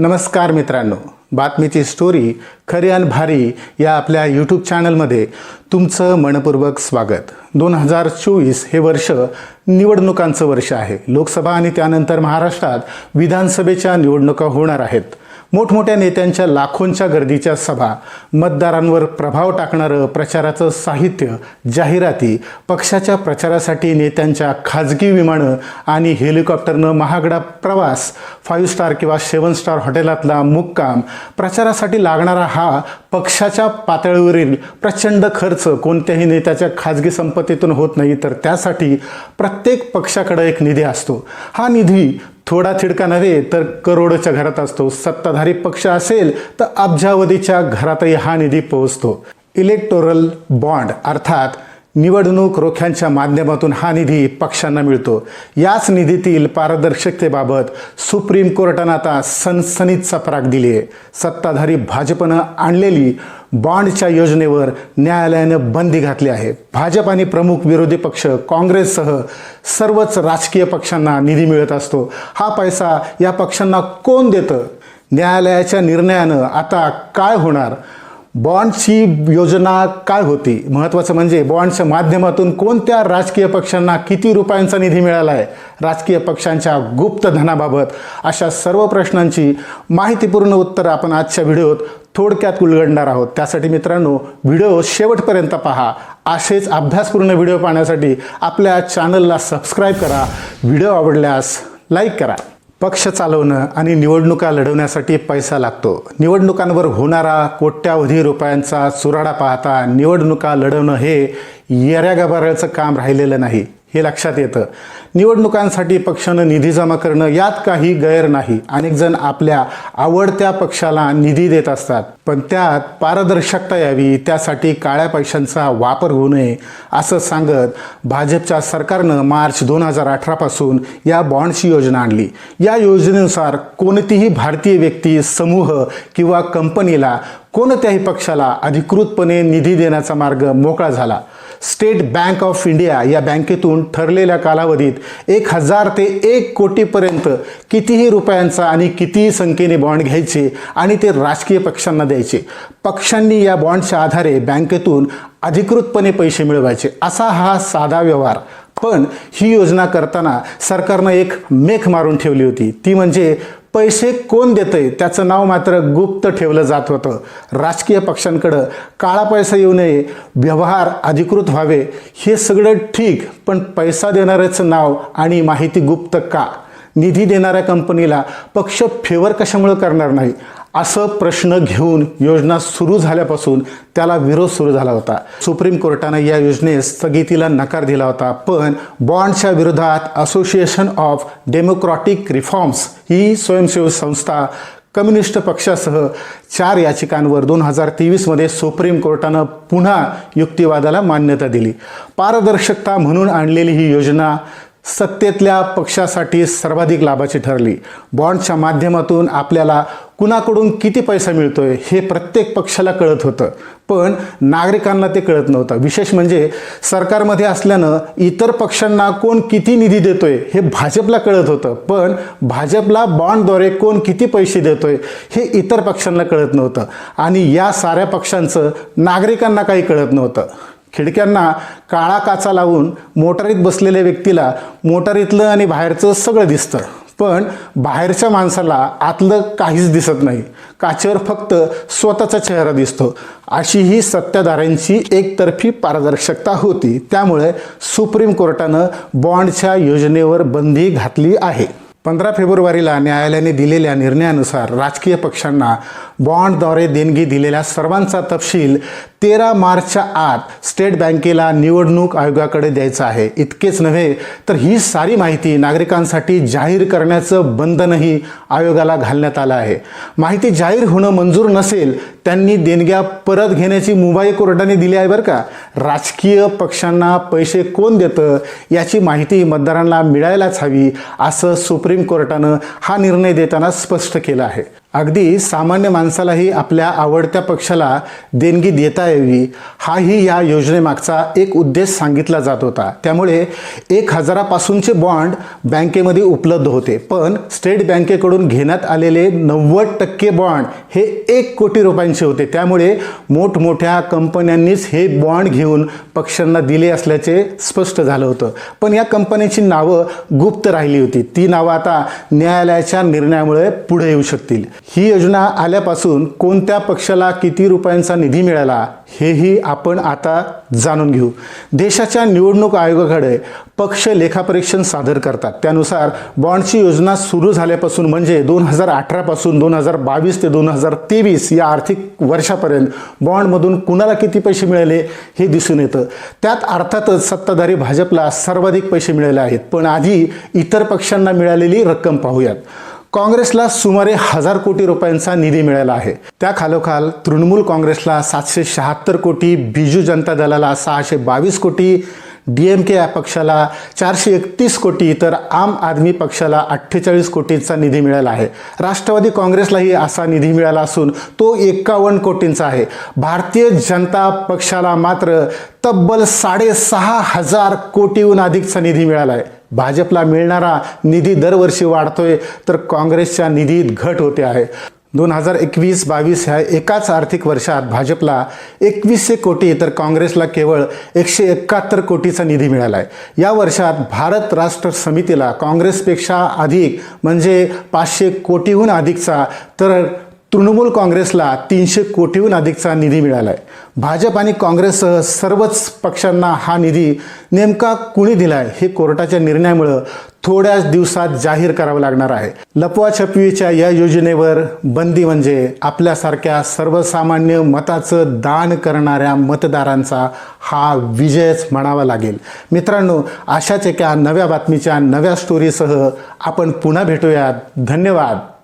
नमस्कार मित्रांनो. बातमीची स्टोरी खरी आणि भारी या आपल्या यूट्यूब चॅनलमध्ये तुमचं मनपूर्वक स्वागत. दोन हजार चोवीस हे वर्ष निवडणुकांचं वर्ष आहे. लोकसभा आणि त्यानंतर महाराष्ट्रात विधानसभेच्या निवडणुका होणार आहेत. मोठमोठ्या नेत्यांच्या लाखोंच्या गर्दीच्या सभा मतदारांवर प्रभाव टाकणारं प्रचाराचं साहित्य जाहिराती पक्षाच्या प्रचारासाठी नेत्यांच्या खाजगी विमानं आणि हेलिकॉप्टरनं महागडा प्रवास फाईव्ह स्टार किंवा सेवन स्टार हॉटेलातला मुक्काम प्रचारासाठी लागणारा हा पक्षाच्या पातळीवरील प्रचंड खर्च कोणत्याही नेत्याच्या खाजगी संपत्तीतून होत नाही तर त्यासाठी प्रत्येक पक्षाकडे एक निधी असतो. हा निधी थोडा थिडका नव्हे तर करोडोच्या घरात असतो. सत्ताधारी पक्ष असेल तर अब्जावधीच्या घरातही हा निधी पोहोचतो. इलेक्टोरल बॉन्ड अर्थात निवडणूक रोख्यांच्या माध्यमातून हा निधी पक्षांना मिळतो. याच निधीतील पारदर्शकतेबाबत सुप्रीम कोर्टानं आता सनसनीत सफराक दिली आहे सत्ताधारी भाजपनं आणलेली बॉन्डच्या योजनेवर न्यायालयानं बंदी घातली आहे. भाजप आणि प्रमुख विरोधी पक्ष काँग्रेससह सर्वच राजकीय पक्षांना निधी मिळत असतो. हा पैसा या पक्षांना कोण देतं? न्यायालयाच्या निर्णयानं आता काय होणार? बॉन्डची योजना काय होती? महत्त्वाचं म्हणजे बॉन्डच्या माध्यमातून कोणत्या राजकीय पक्षांना किती रुपयांचा निधी मिळाला आहे राजकीय पक्षांच्या गुप्त धनाबाबत अशा सर्व प्रश्नांची माहितीपूर्ण उत्तर आपण आजच्या व्हिडिओत थोडक्यात उलगडणार आहोत. त्यासाठी मित्रांनो व्हिडिओ शेवटपर्यंत पहा. असेच अभ्यासपूर्ण व्हिडिओ पाहण्यासाठी आपल्या चॅनलला सबस्क्राईब करा. व्हिडिओ आवडल्यास लाईक करा. पक्ष चालवणं आणि निवडणुका लढवण्यासाठी पैसा लागतो. निवडणुकांवर होणारा कोट्यावधी रुपयांचा चुराडा पाहता निवडणुका लढवणं हे येऱ्यागाभाऱ्याचं काम राहिलेलं नाही हे लक्षात येतं. निवडणुकांसाठी पक्षानं निधी जमा करणं यात काही गैर नाही. अनेक जण आपल्या आवडत्या पक्षाला निधी देत असतात पण त्यात पारदर्शकता यावी त्यासाठी काळ्या पैशांचा वापर होऊ नये असं सांगत भाजपच्या सरकारनं मार्च दोन हजार अठरापासून या बॉन्ड्सची योजना आणली. या योजनेनुसार कोणतीही भारतीय व्यक्ती समूह किंवा कंपनीला कोणत्याही पक्षाला अधिकृतपणे निधी देण्याचा मार्ग मोकळा झाला. स्टेट बँक ऑफ इंडिया या बँकेतून ठरलेल्या कालावधीत एक हजार ते एक कोटीपर्यंत कितीही रुपयांचा आणि कितीही संख्येने बॉन्ड घ्यायचे आणि ते राजकीय पक्षांना द्यायचे. पक्षांनी या बॉन्डच्या आधारे बँकेतून अधिकृतपणे पैसे मिळवायचे. असा हा साधा व्यवहार पण ही योजना करताना सरकारनं एक मेख मारून ठेवली होती. ती म्हणजे पैसे कोण देतंय? त्याचं नाव मात्र गुप्त ठेवलं जात होतं. राजकीय पक्षांकडं काळा पैसा येऊ नये व्यवहार अधिकृत व्हावे हे सगळं ठीक पण पैसा देणाऱ्याचं नाव आणि माहिती गुप्त का? निधी देणाऱ्या कंपनीला पक्ष फेवर कशामुळे करणार नाही? असं प्रश्न घेऊन योजना सुरू झाल्यापासून त्याला विरोध सुरू झाला होता. सुप्रीम कोर्टानं या योजनेस स्थगितीला नकार दिला होता. पण बॉन्डच्या विरोधात असोसिएशन ऑफ डेमोक्रॅटिक रिफॉर्म्स ही स्वयंसेवी संस्था कम्युनिस्ट पक्षासह चार याचिकांवर दोन हजार तेवीसमध्ये सुप्रीम कोर्टानं पुन्हा युक्तिवादाला मान्यता दिली. पारदर्शकता म्हणून आणलेली ही योजना सत्तेतल्या पक्षासाठी सर्वाधिक लाभाची ठरली. बॉन्डच्या माध्यमातून आपल्याला कुणाकडून किती पैसा मिळतोय हे प्रत्येक पक्षाला कळत होतं. पण नागरिकांना ते कळत नव्हतं. विशेष म्हणजे सरकारमध्ये असल्यानं इतर पक्षांना कोण किती निधी देतोय हे भाजपला कळत होतं. पण भाजपला बॉन्डद्वारे कोण किती पैसे देतोय हे इतर पक्षांना कळत नव्हतं. आणि या साऱ्या पक्षांचं नागरिकांना काही कळत नव्हतं. खिडक्यांना काळा काचा लावून मोटारीत बसलेल्या व्यक्तीला मोटारीतलं आणि बाहेरचं सगळं दिसतं. पण बाहेरच्या माणसाला आतलं काहीच दिसत नाही. काचेवर फक्त स्वतःचा चेहरा दिसतो. अशी ही सत्ताधाऱ्यांची एकतर्फी पारदर्शकता होती. त्यामुळे सुप्रीम कोर्टानं बॉन्डच्या योजनेवर बंदी घातली आहे. पंधरा फेब्रुवारीला न्यायालयाने दिलेल्या निर्णयानुसार राजकीय पक्षांना बॉन्डद्वारे देणगी दिलेल्या सर्वांचा तपशील तेरा मार्चच्या आत स्टेट बँकेला निवडणूक आयोगाकडे द्यायचं आहे. इतकेच नव्हे तर ही सारी माहिती नागरिकांसाठी जाहीर करण्याचं बंधनही आयोगाला घालण्यात आलं आहे. माहिती जाहीर होणं मंजूर नसेल त्यांनी देणग्या परत घेण्याची मुंबई कोर्टाने दिली आहे बरं का. राजकीय पक्षांना पैसे कोण देतं याची माहिती मतदारांना मिळायलाच हवी असं सुप्रीम कोर्टानं हा निर्णय देताना स्पष्ट केलं आहे. अगदी सामान्य माणसालाही आपल्या आवडत्या पक्षाला देणगी देता यावी हाही या योजनेमागचा एक उद्देश सांगितला जात होता. त्यामुळे एक हजारापासूनचे बॉन्ड बँकेमध्ये उपलब्ध होते. पण स्टेट बँकेकडून घेण्यात आलेले नव्वद टक्के बॉन्ड हे एक कोटी रुपयांचे होते. त्यामुळे मोठमोठ्या कंपन्यांनीच हे बॉन्ड घेऊन पक्षांना दिले असल्याचे स्पष्ट झालं होतं. पण या कंपन्यांची नावं गुप्त राहिली होती. ती नावं आता न्यायालयाच्या निर्णयामुळे पुढे येऊ शकतील. ही योजना आल्यापासून कोणत्या पक्षाला किती रुपयांचा निधी मिळाला हेही आपण आता जाणून घेऊ. देशाच्या निवडणूक आयोगाकडे पक्ष लेखापरीक्षण सादर करतात. त्यानुसार बॉन्डची योजना सुरू झाल्यापासून म्हणजे दोन हजार अठरापासून दोन हजार बावीस ते दोन हजार तेवीस या आर्थिक वर्षापर्यंत बॉन्डमधून कुणाला किती पैसे मिळाले हे दिसून येतं. त्यात अर्थातच सत्ताधारी भाजपला सर्वाधिक पैसे मिळाले आहेत. पण आधी इतर पक्षांना मिळालेली रक्कम पाहूयात. काँग्रेसला सुमारे हजार कोटी रुपयांचा निधी मिळाला आहे. त्या खालोखाल तृणमूल काँग्रेसला सातशे शहात्तर कोटी बिजू जनता दलाला सहाशे बावीस कोटी डी एम के या पक्षाला चारशे एकतीस कोटी तर आम आदमी पक्षाला अठ्ठेचाळीस कोटींचा निधी मिळाला आहे. राष्ट्रवादी काँग्रेसलाही असा निधी मिळाला असून तो एकावन्न कोटींचा आहे. भारतीय जनता पक्षाला मात्र तब्बल साडेसहा हजार कोटीहून अधिकचा निधी मिळाला आहे. भाजपला मिळणारा निधी दरवर्षी वाढतोय तर काँग्रेसच्या निधीत घट होते आहे. दोन हजार एकवीस बावीस ह्या एकाच आर्थिक वर्षात भाजपला एकवीसशे कोटी तर काँग्रेसला केवळ एकशे एकाहत्तर कोटीचा निधी मिळाला आहे या वर्षात भारत राष्ट्र समितीला काँग्रेसपेक्षा अधिक म्हणजे पाचशे कोटीहून अधिकचा तर तृणमूल काँग्रेसला तीनशे कोटीहून अधिकचा निधी मिळाला आहे भाजप आणि काँग्रेससह सर्वच पक्षांना हा निधी नेमका कुणी दिलाय हे कोर्टाच्या निर्णयामुळं थोड्याच दिवसात जाहीर करावं लागणार आहे. लपवाछपवीच्या या योजनेवर बंदी म्हणजे आपल्यासारख्या सर्वसामान्य मताचं दान करणाऱ्या मतदारांचा हा विजयच म्हणावा लागेल. मित्रांनो अशाच एका नव्या बातमीच्या नव्या स्टोरीसह आपण पुन्हा भेटूयात. धन्यवाद.